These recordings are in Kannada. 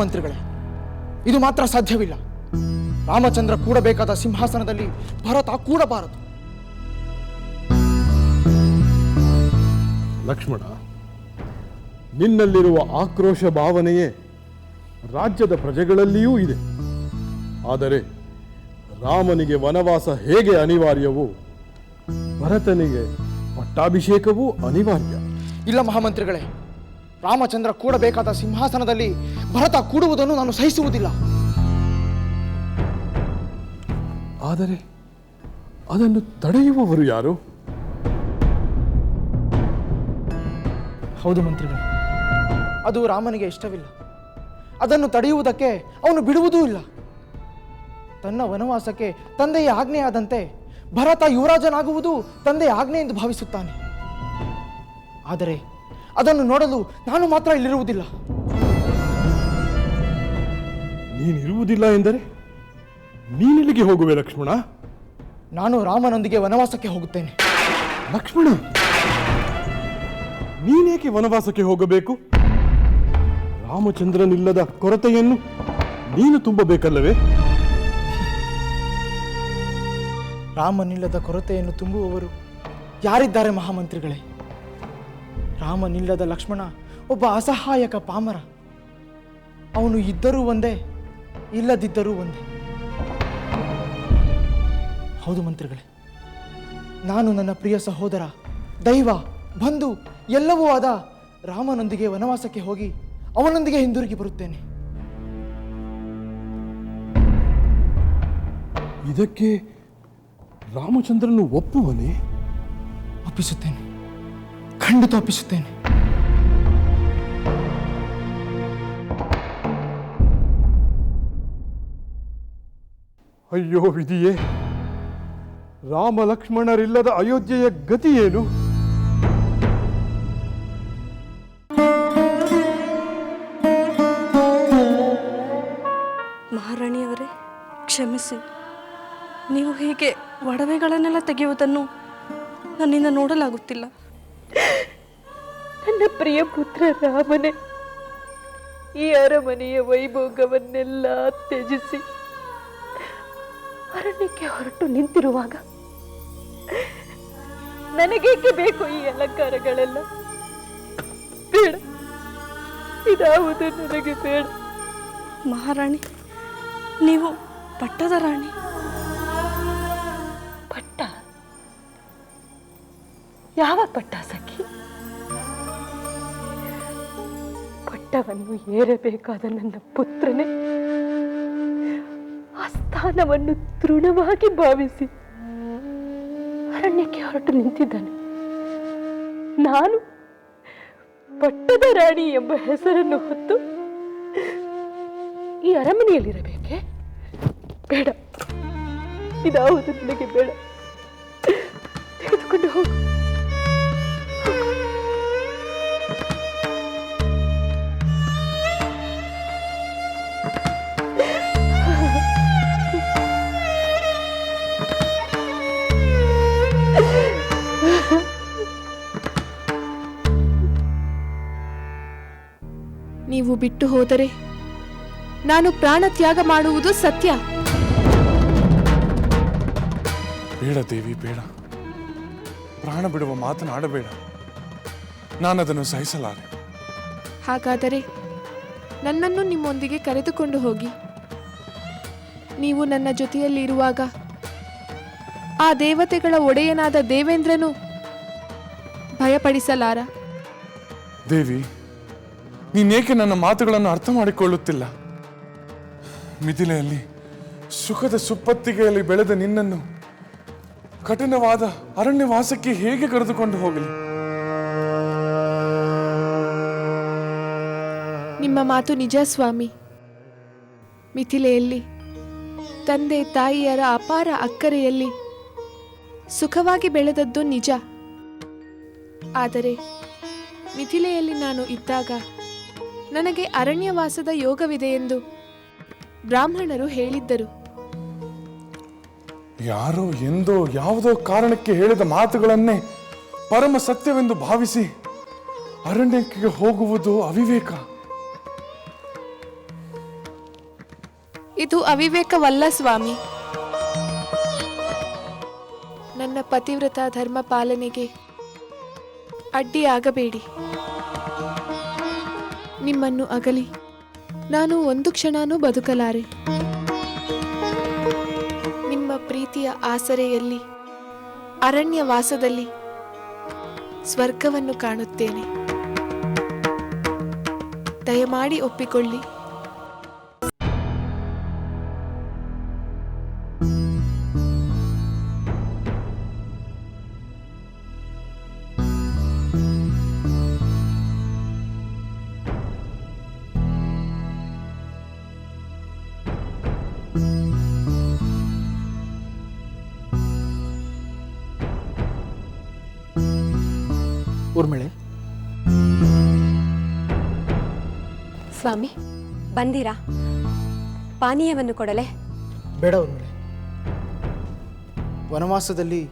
ಇಲ್ಲ ಮಹಾಮಂತ್ರಿಗಳೇ ಇದು ಮಾತ್ರ ಸಾಧ್ಯವಿಲ್ಲ. ರಾಮಚಂದ್ರ ಕೂಡಬೇಕಾದ ಸಿಂಹಾಸನದಲ್ಲಿ ಭರತ ಕೂಡಬಾರದು. ಲಕ್ಷ್ಮಣ ನಿನ್ನಲ್ಲಿರುವ ಆಕ್ರೋಶ ಭಾವನೆಯೇ ರಾಜ್ಯದ ಪ್ರಜೆಗಳಲ್ಲಿಯೂ ಇದೆ. ಆದರೆ ರಾಮನಿಗೆ ವನವಾಸ ಹೇಗೆ ಅನಿವಾರ್ಯವೋ ಭರತನಿಗೆ ಪಟ್ಟಾಭಿಷೇಕವೂ ಅನಿವಾರ್ಯ. ಇಲ್ಲ ಮಹಾಮಂತ್ರಿಗಳೇ ರಾಮಚಂದ್ರ ಕೂಡಬೇಕಾದ ಸಿಂಹಾಸನದಲ್ಲಿ ಭರತ ಕೂಡುವುದನ್ನು ನಾನು ಸಹಿಸುವುದಿಲ್ಲ. ಆದರೆ ಅದನ್ನು ತಡೆಯುವವರು ಯಾರು? ಹೌದು ಮಂತ್ರಿಗಳು ಅದು ರಾಮನಿಗೆ ಇಷ್ಟವಿಲ್ಲ. ಅದನ್ನು ತಡೆಯುವುದಕ್ಕೆ ಅವನು ಬಿಡುವುದೂ ಇಲ್ಲ. ತನ್ನ ವನವಾಸಕ್ಕೆ ತಂದೆಯ ಆಜ್ಞೆಯಾದಂತೆ ಭರತ ಯುವರಾಜನಾಗುವುದು ತಂದೆಯ ಆಜ್ಞೆ ಎಂದು ಭಾವಿಸುತ್ತಾನೆ. ಆದರೆ ಅದನ್ನು ನೋಡಲು ನಾನು ಮಾತ್ರ ಇಲ್ಲಿರುವುದಿಲ್ಲ. ನೀನಿರುವುದಿಲ್ಲ ಎಂದರೆ ನೀನಿಲ್ಲಿಗೆ ಹೋಗುವೆ ಲಕ್ಷ್ಮಣ. ನಾನು ರಾಮನೊಂದಿಗೆ ವನವಾಸಕ್ಕೆ ಹೋಗುತ್ತೇನೆ. ಲಕ್ಷ್ಮಣ ನೀನೇಕೆ ವನವಾಸಕ್ಕೆ ಹೋಗಬೇಕು? ರಾಮಚಂದ್ರನಿಲ್ಲದ ಕೊರತೆಯನ್ನು ನೀನು ತುಂಬಬೇಕಲ್ಲವೇ? ರಾಮನಿಲ್ಲದ ಕೊರತೆಯನ್ನು ತುಂಬುವವರು ಯಾರಿದ್ದಾರೆ ಮಹಾಮಂತ್ರಿಗಳೇ? ರಾಮನಿಲ್ಲದ ಲಕ್ಷ್ಮಣ ಒಬ್ಬ ಅಸಹಾಯಕ ಪಾಮರ. ಅವನು ಇದ್ದರೂ ಒಂದೇ ಇಲ್ಲದಿದ್ದರೂ ಒಂದೇ. ಹೌದು ಮಂತ್ರಿಗಳೇ ನಾನು ನನ್ನ ಪ್ರಿಯ ಸಹೋದರ ದೈವ ಬಂಧು ಎಲ್ಲವೂ ಆದ ರಾಮನೊಂದಿಗೆ ವನವಾಸಕ್ಕೆ ಹೋಗಿ ಅವನೊಂದಿಗೆ ಹಿಂದಿರುಗಿ ಬರುತ್ತೇನೆ. ಇದಕ್ಕೆ ರಾಮಚಂದ್ರನು ಒಪ್ಪುವನೇ? ಒಪ್ಪಿಸುತ್ತೇನೆ. ಖಂಡಿತ ಒಪ್ಪಿಸುತ್ತೇನೆ. ಅಯ್ಯೋ ವಿಧಿಯೇ ರಾಮ ಲಕ್ಷ್ಮಣರಿಲ್ಲದ ಅಯೋಧ್ಯೆಯ ಗತಿ ಏನು? ಮಹಾರಾಣಿಯವರೇ ಕ್ಷಮಿಸಿ. ನೀವು ಹೀಗೆ ಒಡವೆಗಳನ್ನೆಲ್ಲ ತೆಗೆಯುವುದನ್ನು ನನ್ನಿಂದ ನೋಡಲಾಗುತ್ತಿಲ್ಲ. ನನ್ನ ಪ್ರಿಯ ಪುತ್ರ ರಾಮನೇ ಈ ಅರಮನೆಯ ವೈಭೋಗವನ್ನೆಲ್ಲ ತ್ಯಜಿಸಿ ಅರಣ್ಯಕ್ಕೆ ಹೊರಟು ನಿಂತಿರುವಾಗ ನನಗೇಕೆ ಬೇಕು ಈ ಅಲಂಕಾರಗಳೆಲ್ಲ? ಬೇಡ ಇದಾವುದು ನನಗೆ ಬೇಡ. ಮಹಾರಾಣಿ ನೀವು ಪಟ್ಟದ ರಾಣಿ. ಪಟ್ಟ? ಯಾವ ಪಟ್ಟ ಸಖಿ? ಪಟ್ಟವನ್ನು ಏರಬೇಕಾದ ನನ್ನ ಪುತ್ರನೇ, ಆ ಸ್ಥಾನವನ್ನು ತೃಣವಾಗಿ ಭಾವಿಸಿ ಅರಣ್ಯಕ್ಕೆ ಹೊರಟು ನಿಂತಿದ್ದಾನೆ. ನಾನು ಪಟ್ಟದ ರಾಣಿ ಎಂಬ ಹೆಸರನ್ನು ಹೊತ್ತು ಈ ಅರಮನೆಯಲ್ಲಿರಬೇಕೆ? ಬೇಡ. ಇದಾವುದು ನನಗೆ ಬೇಡ. ತೆಗೆದುಕೊಂಡು ಹೋಗು. ಬಿಟ್ಟು ಹೋದರೆ ನಾನು ಪ್ರಾಣ ತ್ಯಾಗ ಮಾಡುವುದು ಸತ್ಯ. ಬೇಡ ದೇವಿ ಬೇಡ. ಪ್ರಾಣ ಬಿಡುವ ಮಾತನಾಡಬೇಡ ನಾನದನ್ನು ಸಹಿಸಲಾರೆ. ಹಾಗಾದರೆ ನನ್ನನ್ನು ನಿಮ್ಮೊಂದಿಗೆ ಕರೆದುಕೊಂಡು ಹೋಗಿ. ನೀವು ನನ್ನ ಜೊತೆಯಲ್ಲಿ ಇರುವಾಗ ಆ ದೇವತೆಗಳ ಒಡೆಯನಾದ ದೇವೇಂದ್ರನು ಭಯಪಡಿಸಲಾರ? ದೇವಿ ನೀನೇಕೆ ನನ್ನ ಮಾತುಗಳನ್ನು ಅರ್ಥ ಮಾಡಿಕೊಳ್ಳುತ್ತಿಲ್ಲ? ಮಿಥಿಲೆಯಲ್ಲಿ ಸುಖದ ಸುಪ್ಪತ್ತಿಗೆಯಲ್ಲಿ ಬೆಳೆದ ನಿನ್ನನ್ನು ಕಠಿಣವಾದ ಅರಣ್ಯವಾಸಕ್ಕೆ ಹೇಗೆ ಕರೆದುಕೊಂಡು ಹೋಗಲಿ? ನಿಮ್ಮ ಮಾತು ನಿಜ ಸ್ವಾಮಿ. ಮಿಥಿಲೆಯಲ್ಲಿ ತಂದೆ ತಾಯಿಯರ ಅಪಾರ ಅಕ್ಕರೆಯಲ್ಲಿ ಸುಖವಾಗಿ ಬೆಳೆದದ್ದು ನಿಜ. ಆದರೆ ಮಿಥಿಲೆಯಲ್ಲಿ ನಾನು ಇದ್ದಾಗ ನನಗೆ ಅರಣ್ಯವಾಸದ ಯೋಗವಿದೆ ಎಂದು ಬ್ರಾಹ್ಮಣರು ಹೇಳಿದ್ದರು. ಯಾರೋ ಎಂದೋ ಯಾವುದೋ ಕಾರಣಕ್ಕೆ ಹೇಳಿದ ಮಾತುಗಳನ್ನೇ ಪರಮ ಸತ್ಯವೆಂದು ಭಾವಿಸಿ ಅರಣ್ಯಕ್ಕೆ ಹೋಗುವುದು ಅವಿವೇಕ. ಇದು ಅವಿವೇಕವಲ್ಲ ಸ್ವಾಮಿ. ನನ್ನ ಪತಿವ್ರತ ಧರ್ಮ ಪಾಲನೆಗೆ ಅಡ್ಡಿಯಾಗಬೇಡಿ. ನಿಮ್ಮನ್ನು ಅಗಲಿ. ನಾನು ಒಂದು ಕ್ಷಣನೂ ಬದುಕಲಾರೆ. ನಿಮ್ಮ ಪ್ರೀತಿಯ ಆಸರೆಯಲ್ಲಿ ಅರಣ್ಯವಾಸದಲ್ಲಿ ಸ್ವರ್ಗವನ್ನು ಕಾಣುತ್ತೇನೆ. ದಯಮಾಡಿ ಒಪ್ಪಿಕೊಳ್ಳಿ. ಸ್ವಾಮಿ ಬಂದಿರಾ? ಪಾನೀಯವನ್ನು ಕೊಡಲೆ? ಬೇಡ ವನವಾಸದಲ್ಲಿ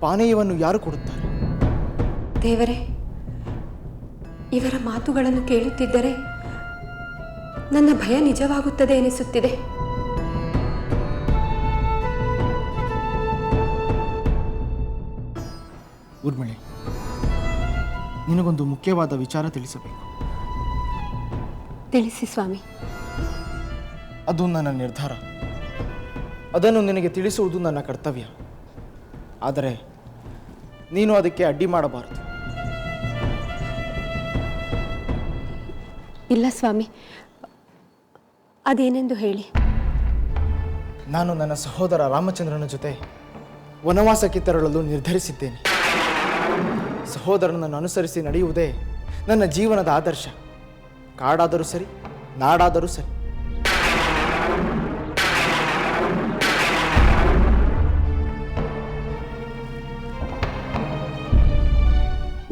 ಪಾನೀಯವನ್ನು ಯಾರು ಕೊಡುತ್ತಾರೆ? ದೇವರೇ ಇವರ ಮಾತುಗಳನ್ನು ಕೇಳುತ್ತಿದ್ದರೆ ನನ್ನ ಭಯ ನಿಜವಾಗುತ್ತದೆ ಎನಿಸುತ್ತಿದೆ. ಊರ್ಮಿಳೆ ನಿನಗೊಂದು ಮುಖ್ಯವಾದ ವಿಚಾರ ತಿಳಿಸಬೇಕು. ತಿಳಿಸಿ ಸ್ವಾಮಿ. ಅದು ನನ್ನ ನಿರ್ಧಾರ. ಅದನ್ನು ನಿನಗೆ ತಿಳಿಸುವುದು ನನ್ನ ಕರ್ತವ್ಯ. ಆದರೆ ನೀನು ಅದಕ್ಕೆ ಅಡ್ಡಿ ಮಾಡಬಾರದು. ಇಲ್ಲ ಸ್ವಾಮಿ. ಅದೇನೆಂದು ಹೇಳಿ. ನಾನು ನನ್ನ ಸಹೋದರ ರಾಮಚಂದ್ರನ ಜೊತೆ ವನವಾಸಕ್ಕೆ ತೆರಳಲು ನಿರ್ಧರಿಸಿದ್ದೇನೆ. ಸಹೋದರನನ್ನು ಅನುಸರಿಸಿ ನಡೆಯುವುದೇ ನನ್ನ ಜೀವನದ ಆದರ್ಶ. ಕಾಡಾದರೂ ಸರಿ ನಾಡಾದರೂ ಸರಿ.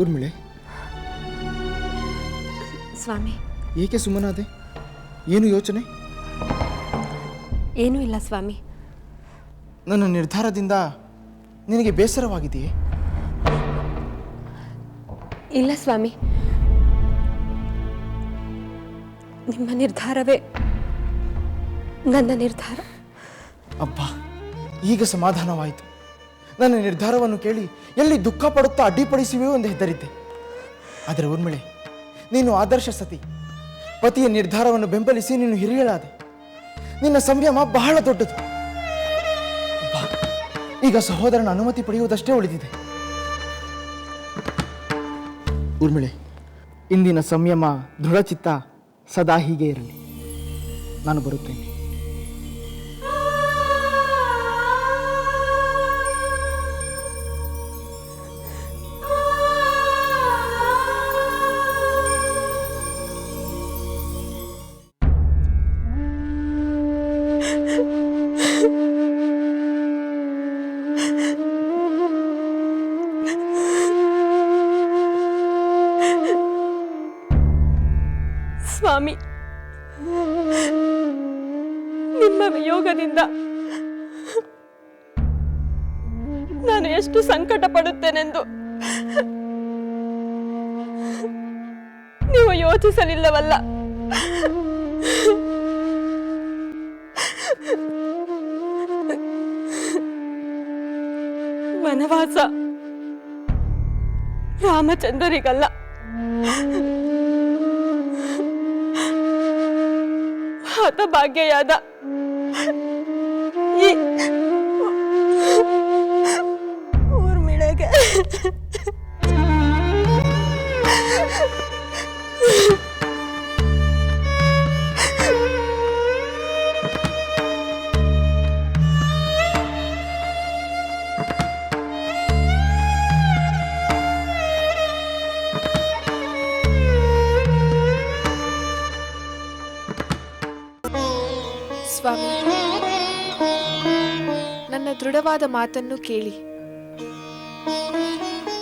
ಊರ್ಮಿಳೆ. ಸ್ವಾಮಿ. ಏಕೆ ಸುಮ್ಮನಾದೆ? ಏನು ಯೋಚನೆ? ಏನೂ ಇಲ್ಲ ಸ್ವಾಮಿ. ನನ್ನ ನಿರ್ಧಾರದಿಂದ ನಿನಗೆ ಬೇಸರವಾಗಿದೆಯೇ? ಇಲ್ಲ ಸ್ವಾಮಿ. ನಿಮ್ಮ ನಿರ್ಧಾರವೇ ನನ್ನ ನಿರ್ಧಾರ? ಅಪ್ಪ, ಈಗ ಸಮಾಧಾನವಾಯಿತು. ನನ್ನ ನಿರ್ಧಾರವನ್ನು ಕೇಳಿ ಎಲ್ಲಿ ದುಃಖ ಪಡುತ್ತಾ ಅಡ್ಡಿಪಡಿಸಿವೆ ಎಂದು ಹೆದರಿದ್ದೆ. ಆದರೆ ಉರ್ಮಿಳೆ ನೀನು ಆದರ್ಶ ಸತಿ. ಪತಿಯ ನಿರ್ಧಾರವನ್ನು ಬೆಂಬಲಿಸಿ ನೀನು ಹಿರಿಯಳಾದೆ. ನಿನ್ನ ಸಂಯಮ ಬಹಳ ದೊಡ್ಡದು. ಈಗ ಸಹೋದರನ ಅನುಮತಿ ಪಡೆಯುವುದಷ್ಟೇ ಉಳಿದಿದೆ ಉರ್ಮಿಳೆ ಇಂದಿನ ಸಂಯಮ ದೃಢಚಿತ್ತ ಸದಾ ಹೀಗೆ ಇರಲಿ. ನಾನು ಬರುತ್ತೇನೆ. ಎಷ್ಟು ಸಂಕಟ ಪಡುತ್ತೇನೆಂದು ನೀವು ಯೋಚಿಸಲಿಲ್ಲವಲ್ಲ. ವನವಾಸ. ರಾಮಚಂದ್ರರಿಗಲ್ಲ. ಹತಭಾಗ್ಯಯಾದ ಈ ನನ್ನ ಮಾತನ್ನು ಕೇಳಿ.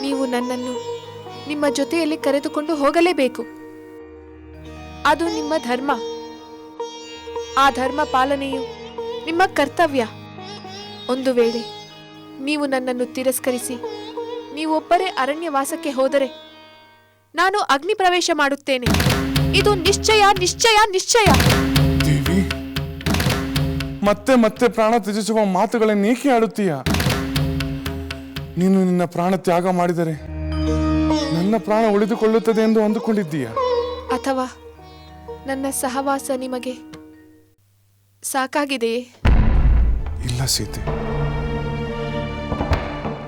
ನೀವು ನನ್ನನ್ನು ನಿಮ್ಮ ಜೊತೆಯಲ್ಲಿ ಕರೆದುಕೊಂಡು ಹೋಗಲೇಬೇಕು. ಅದು ನಿಮ್ಮ ಧರ್ಮ. ಆ ಧರ್ಮ ಪಾಲನೆಯು ನಿಮ್ಮ ಕರ್ತವ್ಯ. ಒಂದು ವೇಳೆ ನೀವು ನನ್ನನ್ನು ತಿರಸ್ಕರಿಸಿ, ನೀವೊಬ್ಬರೇ ಅರಣ್ಯವಾಸಕ್ಕೆ ಹೋದರೆ ನಾನು ಅಗ್ನಿ ಪ್ರವೇಶ ಮಾಡುತ್ತೇನೆ. ಇದು ನಿಶ್ಚಯ ನಿಶ್ಚಯ ನಿಶ್ಚಯ. ಮತ್ತೆ ಮತ್ತೆ ಪ್ರಾಣ ತ್ಯಜಿಸುವ ಮಾತುಗಳನ್ನೇಕೆ ಆಡುತ್ತೀಯ? ನೀನು ನಿನ್ನ ಪ್ರಾಣ ತ್ಯಾಗ ಮಾಡಿದರೆ ನನ್ನ ಪ್ರಾಣ ಉಳಿದುಕೊಳ್ಳುತ್ತದೆ ಎಂದು ಅಂದುಕೊಂಡಿದ್ದೀಯ? ಅಥವಾ ನನ್ನ ಸಹವಾಸ ನಿಮಗೆ ಸಾಕಾಗಿದೆಯೇ? ಇಲ್ಲ ಸೀತೆ.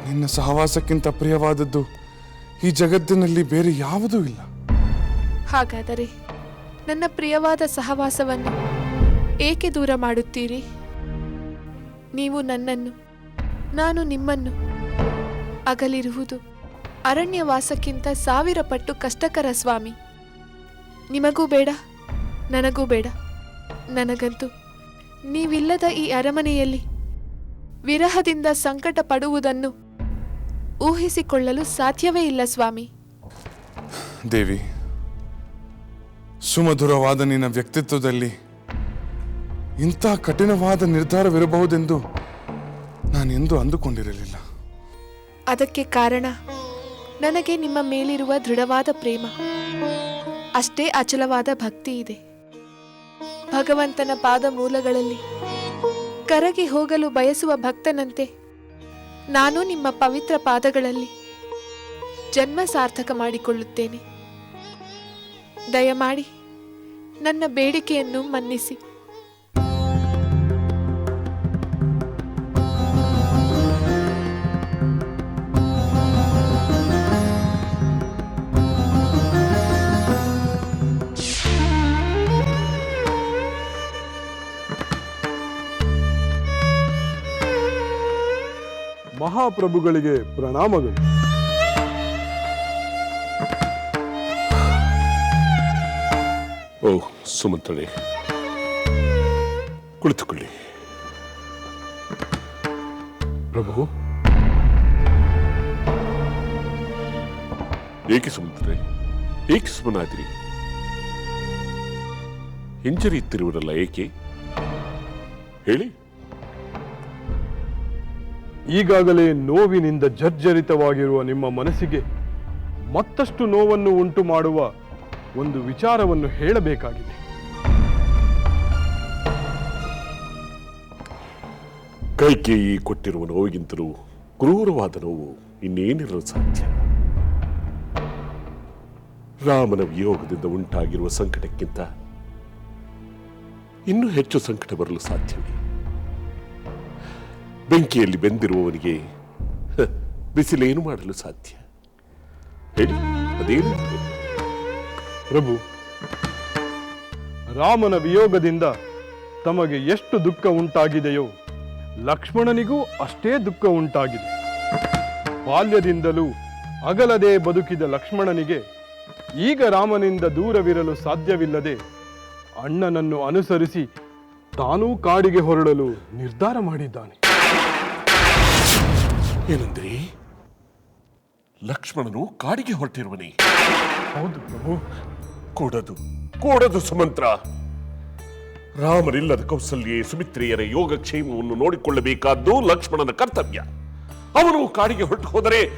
ನಿನ್ನ ಸಹವಾಸಕ್ಕಿಂತ ಪ್ರಿಯವಾದದ್ದು ಈ ಜಗತ್ತಿನಲ್ಲಿ ಬೇರೆ ಯಾವುದೂ ಇಲ್ಲ. ಹಾಗಾದರೆ ನನ್ನ ಪ್ರಿಯವಾದ ಸಹವಾಸವನ್ನು ಏಕೆ ದೂರ ಮಾಡುತ್ತೀರಿ? ನೀವು ನನ್ನನ್ನು, ನಾನು ನಿಮ್ಮನ್ನು ಅಗಲಿರುವುದು ಅರಣ್ಯವಾಸಕ್ಕಿಂತ ಸಾವಿರ ಪಟ್ಟು ಕಷ್ಟಕರ ಸ್ವಾಮಿ. ನಿಮಗೂ ಬೇಡ, ನನಗೂ ಬೇಡ, ನನಗಂತೂ. ನೀವಿಲ್ಲದ ಈ ಅರಮನೆಯಲ್ಲಿ ವಿರಹದಿಂದ ಸಂಕಟ ಪಡುವುದನ್ನು ಊಹಿಸಿಕೊಳ್ಳಲು ಸಾಧ್ಯವೇ ಇಲ್ಲ ಸ್ವಾಮಿ. ದೇವಿ, ಸುಮಧುರವಾದ ನಿನ್ನ ವ್ಯಕ್ತಿತ್ವದಲ್ಲಿ ಇಂಥ ಕಠಿಣವಾದ ನಿರ್ಧಾರವಿರಬಹುದೆಂದು ನಾನೆಂದೂ ಅಂದುಕೊಂಡಿರಲಿಲ್ಲ. ಅದಕ್ಕೆ ಕಾರಣ, ನನಗೆ ನಿಮ್ಮ ಮೇಲಿರುವ ದೃಢವಾದ ಪ್ರೇಮ, ಅಷ್ಟೇ ಅಚಲವಾದ ಭಕ್ತಿ ಇದೆ. ಭಗವಂತನ ಪಾದ ಮೂಲಗಳಲ್ಲಿ ಕರಗಿ ಹೋಗಲು ಬಯಸುವ ಭಕ್ತನಂತೆ ನಾನು ನಿಮ್ಮ ಪವಿತ್ರ ಪಾದಗಳಲ್ಲಿ ಜನ್ಮ ಸಾರ್ಥಕ ಮಾಡಿಕೊಳ್ಳುತ್ತೇನೆ. ದಯಮಾಡಿ ನನ್ನ ಬೇಡಿಕೆಯನ್ನು ಮನ್ನಿಸಿ. ಮಹಾಪ್ರಭುಗಳಿಗೆ ಪ್ರಣಾಮಗಳು. ಓ ಸುಮಂತಳೆ ಕುಳಿತುಕೊಳ್ಳಿ. ಪ್ರಭು. ಏಕೆ ಸುಮಂತ್ರಳೆ ಏಕೆ ಸುಮನಾದ್ರಿ? ಹಿಂಜರಿಯುತ್ತಿರುವುದಲ್ಲ ಏಕೆ? ಹೇಳಿ. ಈಗಾಗಲೇ ನೋವಿನಿಂದ ಜರ್ಜರಿತವಾಗಿರುವ ನಿಮ್ಮ ಮನಸ್ಸಿಗೆ ಮತ್ತಷ್ಟು ನೋವನ್ನು ಉಂಟು ಮಾಡುವ ಒಂದು ವಿಚಾರವನ್ನು ಹೇಳಬೇಕಾಗಿದೆ. ಕೈಕೇಯಿ ಕೊಟ್ಟಿರುವ ನೋವಿಗಿಂತಲೂ ಕ್ರೂರವಾದ ನೋವು ಇನ್ನೇನಿರಲು ಸಾಧ್ಯ. ರಾಮನ ವಿಯೋಗದಿಂದ ಉಂಟಾಗಿರುವ ಸಂಕಟಕ್ಕಿಂತ ಇನ್ನೂ ಹೆಚ್ಚು ಸಂಕಟ ಬರಲು ಸಾಧ್ಯವೇ? ಬೆಂಕಿಯಲ್ಲಿ ಬೆಂದಿರುವವನಿಗೆ ಬಿಸಿಲೇನು ಮಾಡಲು ಸಾಧ್ಯ? ಹೇಳಿ, ಅದೇನು? ಪ್ರಭು, ರಾಮನ ವಿಯೋಗದಿಂದ ತಮಗೆ ಎಷ್ಟು ದುಃಖ ಉಂಟಾಗಿದೆಯೋ, ಲಕ್ಷ್ಮಣನಿಗೂ ಅಷ್ಟೇ ದುಃಖ ಉಂಟಾಗಿದೆ. ಬಾಲ್ಯದಿಂದಲೂ ಅಗಲದೆ ಬದುಕಿದ ಲಕ್ಷ್ಮಣನಿಗೆ ಈಗ ರಾಮನಿಂದ ದೂರವಿರಲು ಸಾಧ್ಯವಿಲ್ಲದೆ, ಅಣ್ಣನನ್ನು ಅನುಸರಿಸಿ ತಾನೂ ಕಾಡಿಗೆ ಹೊರಡಲು ನಿರ್ಧಾರ ಮಾಡಿದ್ದಾನೆ. ಏನಂದ್ರಿ? ಲಕ್ಷ್ಮಣನು ಕಾಡಿಗೆ ಹೊರಟಿರುವನೇ. ಹೌದು ಪ್ರಭು. ಕೂಡದು ಕೂಡದು ಸುಮಂತ್ರ. ರಾಮನಿಲ್ಲದ ಕೌಸಲ್ಯೆ ಸುಮಿತ್ರಿಯರ ಯೋಗಕ್ಷೇಮವನ್ನು ನೋಡಿಕೊಳ್ಳಬೇಕಾದ್ದು ಲಕ್ಷ್ಮಣನ ಕರ್ತವ್ಯ. ಅವನು ಕಾಡಿಗೆ ಹೊರಟು ಹೋದರೆ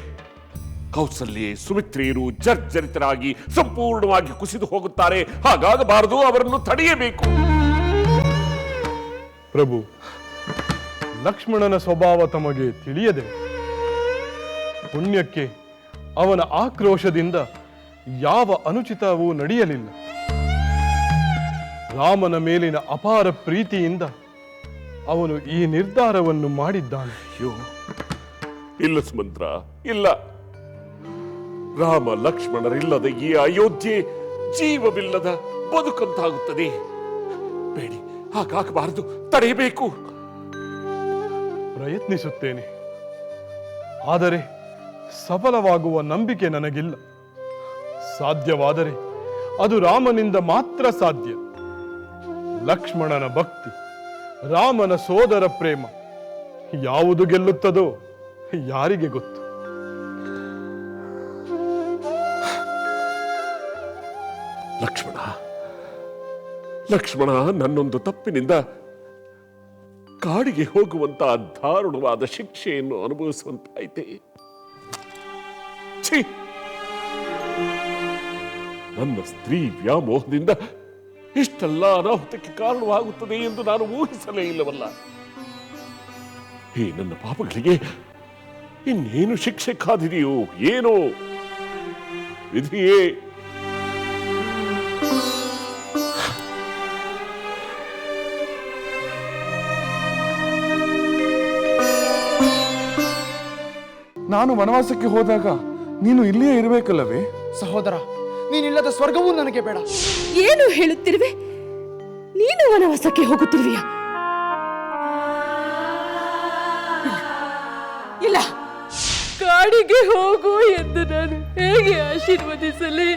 ಕೌಸಲ್ಯೆ ಸುಮಿತ್ರಿಯರು ಜರ್ಜರಿತರಾಗಿ ಸಂಪೂರ್ಣವಾಗಿ ಕುಸಿದು ಹೋಗುತ್ತಾರೆ. ಹಾಗಾಗಬಾರದು ಅವರನ್ನು ತಡೆಯಬೇಕು. ಪ್ರಭು ಲಕ್ಷ್ಮಣನ ಸ್ವಭಾವ ತಮಗೆ ತಿಳಿಯದೆ ಪುಣ್ಯಕ್ಕೆ ಅವನ ಆಕ್ರೋಶದಿಂದ ಯಾವ ಅನುಚಿತವೂ ನಡೆಯಲಿಲ್ಲ. ರಾಮನ ಮೇಲಿನ ಅಪಾರ ಪ್ರೀತಿಯಿಂದ ಅವನು ಈ ನಿರ್ಧಾರವನ್ನು ಮಾಡಿದ್ದಾನೆ. ಅಯ್ಯೋ ಇಲ್ಲ ಸುಮಂತ್ರ ಇಲ್ಲ. ರಾಮ ಲಕ್ಷ್ಮಣರಿಲ್ಲದ ಈ ಅಯೋಧ್ಯೆ ಜೀವವಿಲ್ಲದ ಬದುಕಂತಾಗುತ್ತದೆ. ಬೇಡಿ ಹಾಗಾಗಬಾರದು ತಡೆಯಬೇಕು. ಪ್ರಯತ್ನಿಸುತ್ತೇನೆ. ಆದರೆ ಸಫಲವಾಗುವ ನಂಬಿಕೆ ನನಗಿಲ್ಲ. ಸಾಧ್ಯವಾದರೆ ಅದು ರಾಮನಿಂದ ಮಾತ್ರ ಸಾಧ್ಯ. ಲಕ್ಷ್ಮಣನ ಭಕ್ತಿ, ರಾಮನ ಸೋದರ ಪ್ರೇಮ, ಯಾವುದು ಗೆಲ್ಲುತ್ತದೋ ಯಾರಿಗೆ ಗೊತ್ತು? ಲಕ್ಷ್ಮಣ ಲಕ್ಷ್ಮಣ ನನ್ನೊಂದು ತಪ್ಪಿನಿಂದ ಕಾಡಿಗೆ ಹೋಗುವಂತಹ ದಾರುಣವಾದ ಶಿಕ್ಷೆಯನ್ನು ಅನುಭವಿಸುವಂತಾಯ್ತೆ. ಛೀ! ನನ್ನ ಸ್ತ್ರೀ ವ್ಯಾಮೋಹದಿಂದ ಇಷ್ಟೆಲ್ಲ ಅನಾಹುತಕ್ಕೆ ಕಾರಣವಾಗುತ್ತದೆ ಎಂದು ನಾನು ಊಹಿಸಲೇ ಇಲ್ಲವಲ್ಲ ಈ ನನ್ನ ಪಾಪಗಳಿಗೆ ಇನ್ನೇನು ಶಿಕ್ಷೆ ಕಾದಿದೆಯೋ, ಏನೋ ವಿಧಿಯೇ ನಾನು ವನವಾಸಕ್ಕೆ ಹೋದಾಗ ನೀನು ಇಲ್ಲಿಯೇ ಇರಬೇಕಲ್ಲವೇ? ಸಹೋದರ ನೀನಿಲ್ಲದ ಸ್ವರ್ಗವೂ ನನಗೆ ಬೇಡ. ಏನು ಹೇಳುತ್ತಿರುವೆ? ನೀನು ವನವಾಸಕ್ಕೆ ಹೋಗುತ್ತಿರುವೆಯಾ? ಇಲ್ಲ. ಕಾಡಿಗೆ ಹೋಗು ಎಂದು ನಾನು ಹೇಗೆ ಆಶೀರ್ವದಿಸಲಿ?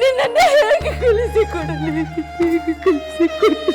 ನಿನ್ನನ್ನು ಹೇಗೆ ಕಲಿಸಿಕೊಡಲಿ ಹೇಗೆ ಕಲಿಸಿಕೊಡಲಿ